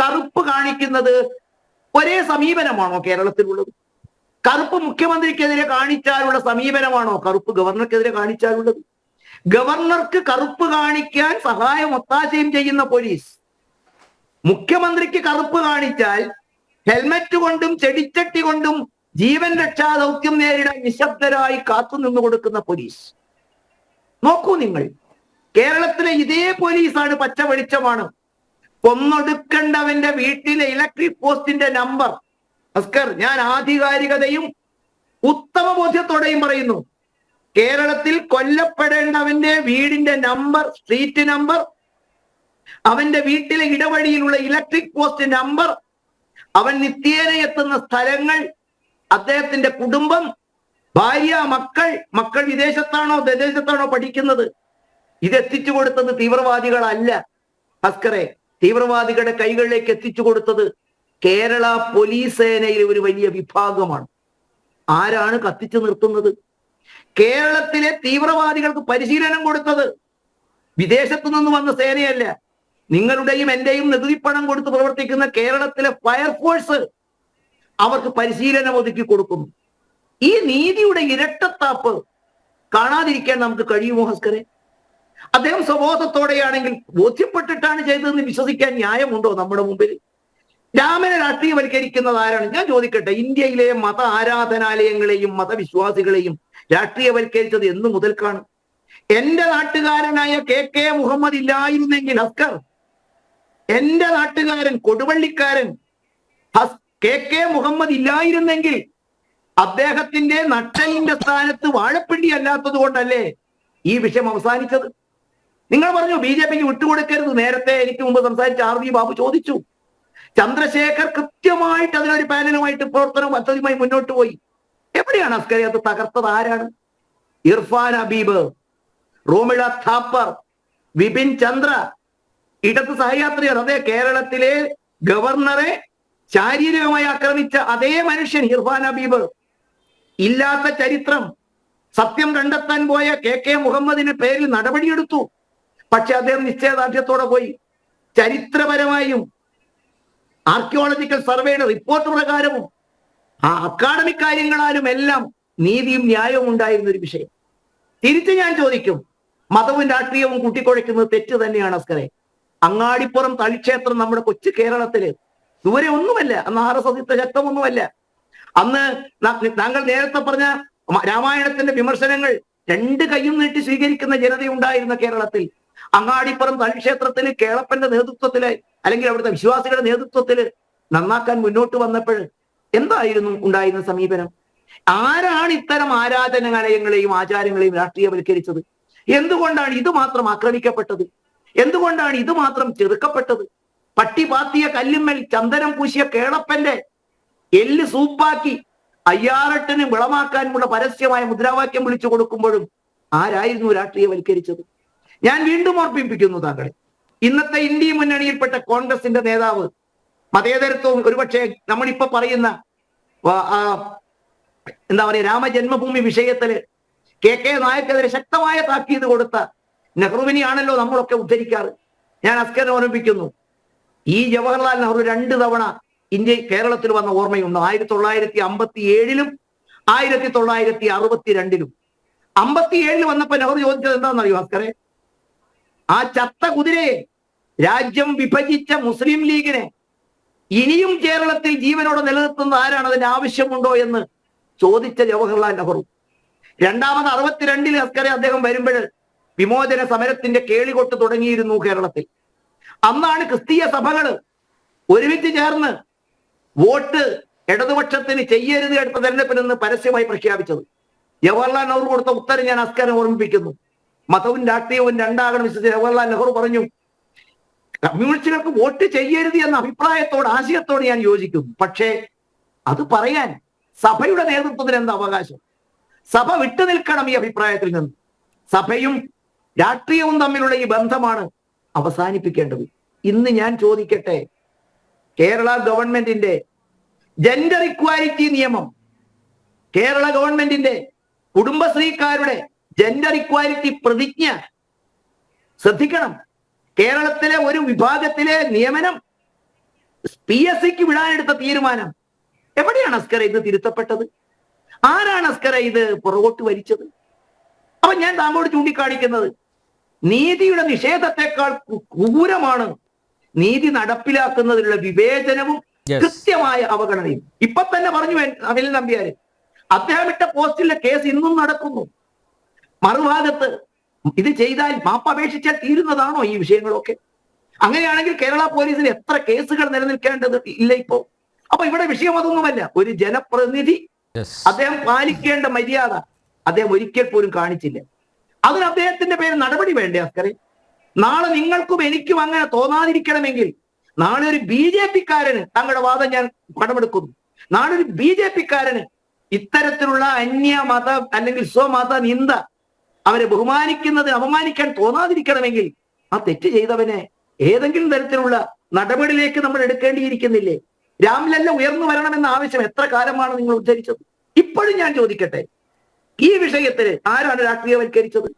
കറുപ്പ് കാണിക്കുന്നത് ഒരേ സമീപനമാണോ കേരളത്തിലുള്ളത്? കറുപ്പ് മുഖ്യമന്ത്രിക്കെതിരെ കാണിച്ചാലുള്ള സമീപനമാണോ കറുപ്പ് ഗവർണർക്കെതിരെ കാണിച്ചാലുള്ളത്? ഗവർണർക്ക് കറുപ്പ് കാണിക്കാൻ സഹായം ഒത്താശയും ചെയ്യുന്ന പോലീസ്. മുഖ്യമന്ത്രിക്ക് കറുപ്പ് കാണിച്ചാൽ ഹെൽമറ്റ് കൊണ്ടും ചെടിച്ചട്ടി കൊണ്ടും ജീവൻ രക്ഷാ ദൗത്യം നേരിടാൻ നിശബ്ദരായി കാത്തു നിന്നു കൊടുക്കുന്ന പോലീസ്. നോക്കൂ നിങ്ങൾ. കേരളത്തിലെ ഇതേ പോലീസാണ് പച്ച വെളിച്ചമാണ് കൊന്നൊടുക്കേണ്ടവന്റെ വീട്ടിലെ ഇലക്ട്രിക് പോസ്റ്റിന്റെ നമ്പർ അസ്കർ ഞാൻ ആധികാരികതയും ഉത്തമ ബോധ്യത്തോടെയും പറയുന്നു. കേരളത്തിൽ കൊല്ലപ്പെടേണ്ടവന്റെ വീടിന്റെ നമ്പർ സ്ട്രീറ്റ് നമ്പർ അവന്റെ വീട്ടിലെ ഇടവഴിയിലുള്ള ഇലക്ട്രിക് പോസ്റ്റ് നമ്പർ അവൻ നിത്യേന എത്തുന്ന സ്ഥലങ്ങൾ അദ്ദേഹത്തിന്റെ കുടുംബം ഭാര്യ മക്കൾ മക്കൾ വിദേശത്താണോ വിദേശത്താണോ പഠിക്കുന്നത്? ഇതെത്തിച്ചു കൊടുത്തത് തീവ്രവാദികളല്ല. അസ്കറെ തീവ്രവാദികളുടെ കൈകളിലേക്ക് എത്തിച്ചു കൊടുത്തത് കേരള പോലീസ് സേനയിലെ ഒരു വലിയ വിഭാഗമാണ്. ആരാണ് കത്തിച്ചു നിർത്തുന്നത്? കേരളത്തിലെ തീവ്രവാദികൾക്ക് പരിശീലനം കൊടുത്തത് വിദേശത്തു നിന്ന് വന്ന സേനയല്ല. നിങ്ങളുടെയും എന്റെയും നികുതിപ്പണം കൊടുത്ത് പ്രവർത്തിക്കുന്ന കേരളത്തിലെ ഫയർഫോഴ്സ് അവർക്ക് പരിശീലനം ഒതുക്കി കൊടുക്കുന്നു. ഈ നീതിയുടെ ഇരട്ടത്താപ്പ് കാണാതിരിക്കാൻ നമുക്ക് കഴിയുമോ ഹസ്കരെ? അദ്ദേഹം സ്വബോധത്തോടെയാണെങ്കിൽ ബോധ്യപ്പെട്ടിട്ടാണ് ചെയ്തതെന്ന് വിശ്വസിക്കാൻ ന്യായമുണ്ടോ നമ്മുടെ മുമ്പിൽ? രാമനെ രാഷ്ട്രീയവൽക്കരിക്കുന്നത് ആരാണ്? ഞാൻ ചോദിക്കട്ടെ ഇന്ത്യയിലെ മത ആരാധനാലയങ്ങളെയും മതവിശ്വാസികളെയും രാഷ്ട്രീയവൽക്കരിച്ചത് എന്ന് മുതൽക്കാണ്. എന്റെ നാട്ടുകാരനായ കെ കെ മുഹമ്മദ് ഇല്ലായിരുന്നെങ്കിൽ ഹസ്കർ എന്റെ നാട്ടുകാരൻ കൊടുവള്ളിക്കാരൻ കെ കെ മുഹമ്മദ് ഇല്ലായിരുന്നെങ്കിൽ അദ്ദേഹത്തിന്റെ നട്ടലിന്റെ സ്ഥാനത്ത് വാഴപ്പിണ്ടി അല്ലാത്തത് കൊണ്ടല്ലേ ഈ വിഷയം അവസാനിച്ചത്? നിങ്ങൾ പറഞ്ഞു ബി ജെ പിക്ക് വിട്ടുകൊടുക്കരുത്. നേരത്തെ എനിക്ക് മുമ്പ് സംസാരിച്ച ആർ ബാബു ചോദിച്ചു. ചന്ദ്രശേഖർ കൃത്യമായിട്ട് അതിനൊരു പാനലുമായിട്ട് പ്രവർത്തനം പദ്ധതിയുമായി മുന്നോട്ട് പോയി. എവിടെയാണ് അസ്കരി അത് തകർത്തത്? ആരാണ്? ഇർഫാൻ ഹബീബ് റോമിള ഥാപ്പർ വിപിൻ ചന്ദ്ര. ഇടത് സഹയാത്രികർ അതേ കേരളത്തിലെ ഗവർണറെ ശാരീരികമായി ആക്രമിച്ച അതേ മനുഷ്യൻ ഇർഫാൻ ഹബീബ്. ഇല്ലാത്ത ചരിത്രം. സത്യം കണ്ടെത്താൻ പോയ കെ കെ മുഹമ്മദിന്റെ പേരിൽ നടപടിയെടുത്തു. പക്ഷെ അദ്ദേഹം നിശ്ചയദാർഢ്യത്തോടെ പോയി. ചരിത്രപരമായും ആർക്കിയോളജിക്കൽ സർവേയുടെ റിപ്പോർട്ട് പ്രകാരവും ആ അക്കാഡമിക് കാര്യങ്ങളാലും എല്ലാം നീതിയും ന്യായവും ഉണ്ടായിരുന്ന ഒരു വിഷയം. തിരിച്ച് ഞാൻ ചോദിക്കും മതവും രാഷ്ട്രീയവും കൂട്ടിക്കുഴയ്ക്കുന്നത് തെറ്റ് തന്നെയാണ് അസ്കറെ? അങ്ങാടിപ്പുറം തളിക്ഷേത്രം നമ്മുടെ കൊച്ചു കേരളത്തിൽ ദൂരെ ഒന്നുമല്ല അന്ന് എസ് എസ് ശക്തമൊന്നുമല്ല. അന്ന് താങ്കൾ നേരത്തെ പറഞ്ഞ രാമായണത്തിന്റെ വിമർശനങ്ങൾ രണ്ട് കൈയും നീട്ടി സ്വീകരിക്കുന്ന ജനതയുണ്ടായിരുന്ന കേരളത്തിൽ അങ്ങാടിപ്പുറം തളിക്ഷേത്രത്തിന് കേളപ്പന്റെ നേതൃത്വത്തിൽ അല്ലെങ്കിൽ അവിടുത്തെ വിശ്വാസികളുടെ നേതൃത്വത്തിൽ നന്നാക്കാൻ മുന്നോട്ട് വന്നപ്പോൾ എന്തായിരുന്നു ഉണ്ടായിരുന്ന സമീപനം? ആരാണ് ഇത്തരം ആരാധനാലയങ്ങളെയും ആചാരങ്ങളെയും രാഷ്ട്രീയവൽക്കരിച്ചത്? എന്തുകൊണ്ടാണ് ഇത് മാത്രം ആക്രമിക്കപ്പെട്ടത്? എന്തുകൊണ്ടാണ് ഇത് മാത്രം ചെറുക്കപ്പെട്ടത്? പട്ടി പാത്തിയ കല്ലുമ്മൽ ചന്ദനം പൂശിയ കേളപ്പന്റെ എല്ല് സൂപ്പാക്കി അയ്യാറെട്ടിന് വിളമാക്കാനുമുള്ള പരസ്യമായ മുദ്രാവാക്യം വിളിച്ചു കൊടുക്കുമ്പോഴും ആരായിരുന്നു രാഷ്ട്രീയവൽക്കരിച്ചത്? ഞാൻ വീണ്ടും ഓർപ്പിപ്പിക്കുന്നു താങ്കളെ ഇന്നത്തെ ഇന്ത്യ മുന്നണിയിൽപ്പെട്ട കോൺഗ്രസിന്റെ നേതാവ് മതേതരത്വവും ഒരുപക്ഷെ നമ്മളിപ്പോ പറയുന്ന എന്താ പറയുക രാമജന്മഭൂമി വിഷയത്തിൽ കെ കെ നായക്കെതിരെ ശക്തമായ താക്കീത് കൊടുത്ത നെഹ്റുവിനെയാണല്ലോ നമ്മളൊക്കെ ഉദ്ധരിക്കാറ്. ഞാൻ അസ്കറിനെ ഓർമ്മിപ്പിക്കുന്നു. ഈ ജവഹർലാൽ നെഹ്റു രണ്ട് തവണ ഇന്ത്യ കേരളത്തിൽ വന്ന ഓർമ്മയുണ്ട്. ആയിരത്തി തൊള്ളായിരത്തി അമ്പത്തി ഏഴിലും ആയിരത്തി തൊള്ളായിരത്തി അറുപത്തി രണ്ടിലും അമ്പത്തി ഏഴിൽ വന്നപ്പോ നെഹ്റു ചോദിച്ചത് എന്താണെന്നറിയോ അസ്കറെ? ആ ചത്ത കുതിരയെ രാജ്യം വിഭജിച്ച മുസ്ലിം ലീഗിനെ ഇനിയും കേരളത്തിൽ ജീവനോടെ നിലനിർത്തുന്ന ആരാണ് അതിന് ആവശ്യമുണ്ടോ എന്ന് ചോദിച്ച ജവഹർലാൽ നെഹ്റു. രണ്ടാമത് അറുപത്തിരണ്ടിൽ അസ്കരെ അദ്ദേഹം വരുമ്പോൾ വിമോചന സമരത്തിന്റെ കേളികൊട്ട് തുടങ്ങിയിരുന്നു കേരളത്തിൽ. അന്നാണ് ക്രിസ്തീയ സഭകൾ ഒരുമിച്ച് ചേർന്ന് വോട്ട് ഇടതുപക്ഷത്തിന് ചെയ്യരുത് അടുത്ത തെരഞ്ഞെടുപ്പിൽ നിന്ന് പരസ്യമായി പ്രഖ്യാപിച്ചത്. ജവഹർലാൽ നെഹ്റു കൊടുത്ത ഉത്തരം ഞാൻ അസ്കരം ഓർമ്മിപ്പിക്കുന്നു. മതവും രാഷ്ട്രീയവും രണ്ടാകണം വിശ്വസിച്ച് ജവഹർലാൽ നെഹ്റു പറഞ്ഞു. കമ്മ്യൂണിസ്റ്റുകൾക്ക് വോട്ട് ചെയ്യരുത് എന്ന അഭിപ്രായത്തോട് ആശയത്തോട് ഞാൻ യോജിക്കുന്നു. പക്ഷേ അത് പറയാൻ സഭയുടെ നേതൃത്വത്തിന് എന്താ അവകാശം? സഭ വിട്ടു നിൽക്കണം ഈ അഭിപ്രായത്തിൽ നിന്ന്. സഭയും രാഷ്ട്രീയവും തമ്മിലുള്ള ഈ ബന്ധമാണ് അവസാനിപ്പിക്കേണ്ടത്. ഇന്ന് ഞാൻ ചോദിക്കട്ടെ കേരള ഗവൺമെന്റിന്റെ ജെൻഡർ ഇക്വാലിറ്റി നിയമം കേരള ഗവൺമെന്റിന്റെ കുടുംബശ്രീക്കാരുടെ ജെൻഡർ ഇക്വാലിറ്റി പ്രതിജ്ഞ. ശ്രദ്ധിക്കണം. കേരളത്തിലെ ഒരു വിഭാഗത്തിലെ നിയമനം പി എസ് സിക്ക് വിടാനെടുത്ത തീരുമാനം. എവിടെയാണ് അസ്കര ഇത് തിരുത്തപ്പെട്ടത്? ആരാണ് അസ്കര ഇത് പുറകോട്ട് വലിച്ചത്? അപ്പൊ ഞാൻ താങ്കളോട് ചൂണ്ടിക്കാണിക്കുന്നത് നീതിയുടെ നിഷേധത്തെക്കാൾ ക്രൂരമാണ് നീതി നടപ്പിലാക്കുന്നതിനുള്ള വിവേചനവും കൃത്യമായ അവഗണനയും. ഇപ്പൊ തന്നെ പറഞ്ഞു അനിൽ നമ്പ്യാര് അദ്ദേഹം ഇട്ട പോസ്റ്റിലെ കേസ് ഇന്നും നടക്കുന്നു. മറുഭാഗത്ത് ഇത് ചെയ്താൽ മാപ്പ് അപേക്ഷിച്ചാൽ തീരുന്നതാണോ ഈ വിഷയങ്ങളൊക്കെ? അങ്ങനെയാണെങ്കിൽ കേരള പോലീസിന് എത്ര കേസുകൾ നിലനിൽക്കേണ്ടത് ഇല്ല ഇപ്പോ. അപ്പൊ ഇവിടെ വിഷയം അതൊന്നുമല്ല. ഒരു ജനപ്രതിനിധി അദ്ദേഹം പാലിക്കേണ്ട മര്യാദ അദ്ദേഹം ഒരിക്കൽ പോലും കാണിച്ചില്ല. അതിന് അദ്ദേഹത്തിന്റെ പേര് നടപടി വേണ്ടേ അസ്കരെ നാളെ നിങ്ങൾക്കും എനിക്കും അങ്ങനെ തോന്നാതിരിക്കണമെങ്കിൽ നാളെ ഒരു ബി ജെ പിക്കാരന് തങ്ങളുടെ വാദം ഞാൻ പടമെടുക്കുന്നു. നാളെ ഒരു ബി ജെ പിക്കാരന് ഇത്തരത്തിലുള്ള അന്യമത അല്ലെങ്കിൽ സ്വമത നിന്ദ അവരെ ബഹുമാനിക്കുന്നത് അപമാനിക്കാൻ തോന്നാതിരിക്കണമെങ്കിൽ ആ തെറ്റ് ചെയ്തവനെ ഏതെങ്കിലും തരത്തിലുള്ള നടപടിയിലേക്ക് നമ്മൾ എടുക്കേണ്ടിയിരിക്കുന്നില്ലേ? രാംലല്ല ഉയർന്നു വരണമെന്ന ആവശ്യം എത്ര കാലമാണ് നിങ്ങൾ ഉദ്ധരിച്ചത്? ഇപ്പോഴും ഞാൻ ചോദിക്കട്ടെ. ഈ വിഷയത്തിൽ ആരാണ് രാഷ്ട്രീയവൽക്കരിച്ചത്?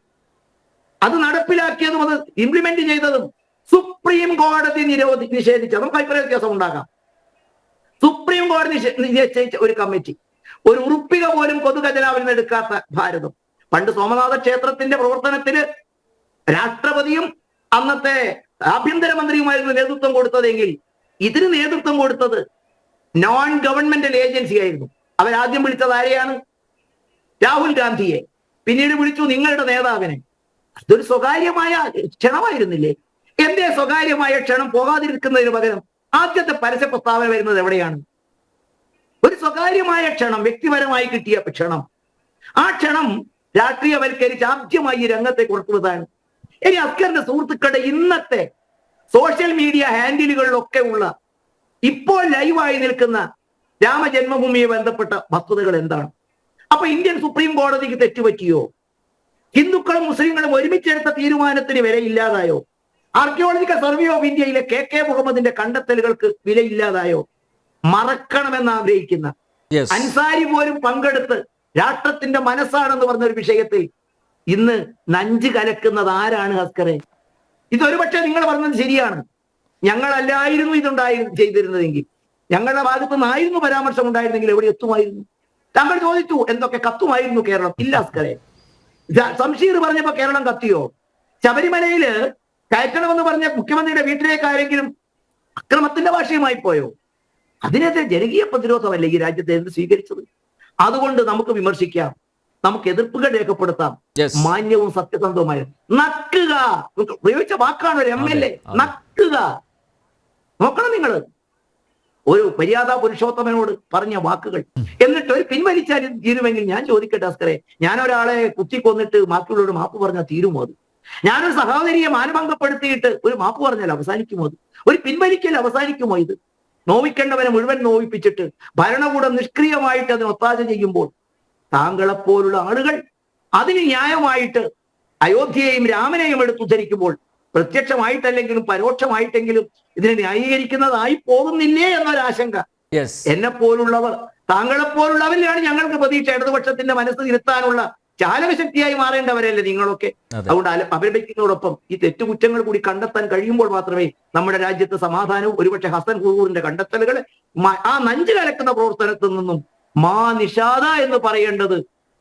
അത് നടപ്പിലാക്കിയതും അത് ഇംപ്ലിമെന്റ് ചെയ്തതും സുപ്രീം കോടതി നിരോധി നിഷേധിച്ച. നമുക്ക് അഭിപ്രായ വ്യത്യാസം ഉണ്ടാകാം. സുപ്രീം കോടതി നിശ്ചയിച്ച ഒരു കമ്മിറ്റി ഒരു ഉറുപ്പിക പോലും പൊതുഖജനാവിൽ നിന്ന് എടുക്കാത്ത ഭാരതം. പണ്ട് സോമനാഥ ക്ഷേത്രത്തിന്റെ പ്രവർത്തനത്തിന് രാഷ്ട്രപതിയും അന്നത്തെ ആഭ്യന്തരമന്ത്രിയുമായിരുന്നു നേതൃത്വം കൊടുത്തതെങ്കിൽ ഇതിന് നേതൃത്വം കൊടുത്തത് നോൺ ഗവൺമെന്റൽ ഏജൻസി ആയിരുന്നു. അവരാദ്യം വിളിച്ചത് ആരെയാണ്? രാഹുൽ ഗാന്ധിയെ. പിന്നീട് വിളിച്ചു നിങ്ങളുടെ നേതാവിനെ. അതൊരു സ്വകാര്യമായ ക്ഷണമായിരുന്നില്ലേ? എന്തേ സ്വകാര്യമായ ക്ഷണം? പോകാതിരിക്കുന്നതിന് പകരം ആദ്യത്തെ പരസ്യ പ്രസ്താവന വരുന്നത് എവിടെയാണ്? ഒരു സ്വകാര്യമായ ക്ഷണം വ്യക്തിപരമായി കിട്ടിയ ക്ഷണം. ആ ക്ഷണം രാഷ്ട്രീയവൽക്കരിച്ച് ആദ്യമായി ഈ രംഗത്തെ കൊടുക്കുന്നതാണ്. ഇനി അസ്കറിന്റെ സുഹൃത്തുക്കളുടെ ഇന്നത്തെ സോഷ്യൽ മീഡിയ ഹാൻഡിലുകളിലൊക്കെ ഉള്ള ഇപ്പോൾ ലൈവായി നിൽക്കുന്ന രാമജന്മഭൂമിയെ ബന്ധപ്പെട്ട വസ്തുതകൾ എന്താണ്? അപ്പൊ ഇന്ത്യൻ സുപ്രീം കോടതിക്ക് തെറ്റുപറ്റിയോ? ഹിന്ദുക്കളും മുസ്ലിങ്ങളും ഒരുമിച്ചെടുത്ത തീരുമാനത്തിന് വിലയില്ലാതായോ? ആർക്കിയോളജിക്കൽ സർവേ ഓഫ് ഇന്ത്യയിലെ കെ കെ മുഹമ്മദിന്റെ കണ്ടെത്തലുകൾക്ക് വിലയില്ലാതായോ? മറക്കണമെന്ന് ആഗ്രഹിക്കുന്ന അൻസാരി പോലും പങ്കെടുത്ത് രാഷ്ട്രത്തിന്റെ മനസ്സാണെന്ന് പറഞ്ഞ ഒരു വിഷയത്തിൽ ഇന്ന് നഞ്ച് കലക്കുന്നത് ആരാണ് ഹസ്കറെ? ഇതൊരു പക്ഷേ നിങ്ങൾ പറഞ്ഞത് ശരിയാണ്. ഞങ്ങളല്ലായിരുന്നു ഇതുണ്ടായി ചെയ്തിരുന്നതെങ്കിൽ. ഞങ്ങളുടെ ഭാഗത്തു നിന്നായിരുന്നു പരാമർശം ഉണ്ടായിരുന്നെങ്കിൽ എവിടെ എത്തുമായിരുന്നു? താങ്കൾ ചോദിച്ചു എന്തൊക്കെ കത്തുമായിരുന്നു കേരളം? ഇല്ല ഹസ്കറെ. സംശീർ പറഞ്ഞപ്പോ കേരളം കത്തിയോ? ശബരിമലയിൽ കയറ്റണമെന്ന് പറഞ്ഞ മുഖ്യമന്ത്രിയുടെ വീട്ടിലേക്ക് ആരെങ്കിലും അക്രമത്തിന്റെ ഭാഷയുമായി പോയോ? അതിനെതിരെ ജനകീയ പ്രതിരോധമല്ലേ ഈ രാജ്യത്തെ എന്ത് സ്വീകരിച്ചത്? അതുകൊണ്ട് നമുക്ക് വിമർശിക്കാം. നമുക്ക് എതിർപ്പുകൾ രേഖപ്പെടുത്താം. മാന്യവും സത്യസന്ധവുമായ നക്കുക. ഉപയോഗിച്ച വാക്കാണ് ഒരു എം എൽ എ. നക്കുക. നോക്കണം നിങ്ങൾ ഒരു മര്യാദ പുരുഷോത്തമനോട് പറഞ്ഞ വാക്കുകൾ. എന്നിട്ട് ഒരു പിൻവലിച്ചാൽ തീരുമെങ്കിൽ ഞാൻ ചോദിക്കട്ടെ അസ്കറെ? ഞാൻ ഒരാളെ കുത്തിക്കൊന്നിട്ട് ബാക്കിയുള്ളവരോട് മാപ്പ് പറഞ്ഞാൽ തീരുമോ അത്? ഞാനൊരു സഹോദരിയെ മാനഭംഗപ്പെടുത്തിയിട്ട് ഒരു മാപ്പ് പറഞ്ഞാൽ അവസാനിക്കുമോ അത്? ഒരു പിൻവലിക്കൽ അവസാനിക്കുമോ ഇത്? നോവിക്കേണ്ടവനെ മുഴുവൻ നോവിപ്പിച്ചിട്ട് ഭരണകൂടം നിഷ്ക്രിയമായിട്ട് അതിന് ഒത്താശ ചെയ്യുമ്പോൾ താങ്കളെപ്പോലുള്ള ആളുകൾ അതിന് ന്യായമായിട്ട് അയോധ്യയെയും രാമനെയും എടുത്തുദ്ധരിക്കുമ്പോൾ പ്രത്യക്ഷമായിട്ടല്ലെങ്കിലും പരോക്ഷമായിട്ടെങ്കിലും ഇതിനെ ന്യായീകരിക്കുന്നതായി പോകുന്നില്ലേ എന്നൊരാശങ്ക എന്നെപ്പോലുള്ളവർ എന്നെ പോലുള്ളവർ താങ്കളെ പോലുള്ളവരിലാണ് ഞങ്ങൾക്ക് പ്രതീക്ഷ. ഇടതുപക്ഷത്തിന്റെ മനസ്സ് തിരുത്താനുള്ള ചാലകശക്തിയായി മാറേണ്ടവരല്ലേ നിങ്ങളൊക്കെ? അതുകൊണ്ട് അപരിപയ്ക്കുന്നതോടൊപ്പം ഈ തെറ്റുകുറ്റങ്ങൾ കൂടി കണ്ടെത്താൻ കഴിയുമ്പോൾ മാത്രമേ നമ്മുടെ രാജ്യത്ത് സമാധാനവും ഒരുപക്ഷെ ഹസൻ ഹുറൂറിന്റെ കണ്ടെത്തലുകൾ ആ നഞ്ചു കലക്കുന്ന പ്രവർത്തനത്തിൽ നിന്നും മാ നിഷാദ എന്ന് പറയേണ്ടത്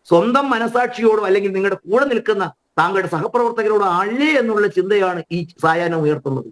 സ്വന്തം മനസാക്ഷിയോടോ അല്ലെങ്കിൽ നിങ്ങളുടെ കൂടെ നിൽക്കുന്ന താങ്കളുടെ സഹപ്രവർത്തകരോടോ അല്ലേ എന്നുള്ള ചിന്തയാണ് ഈ സായാഹ്നം ഉയർത്തുന്നത്.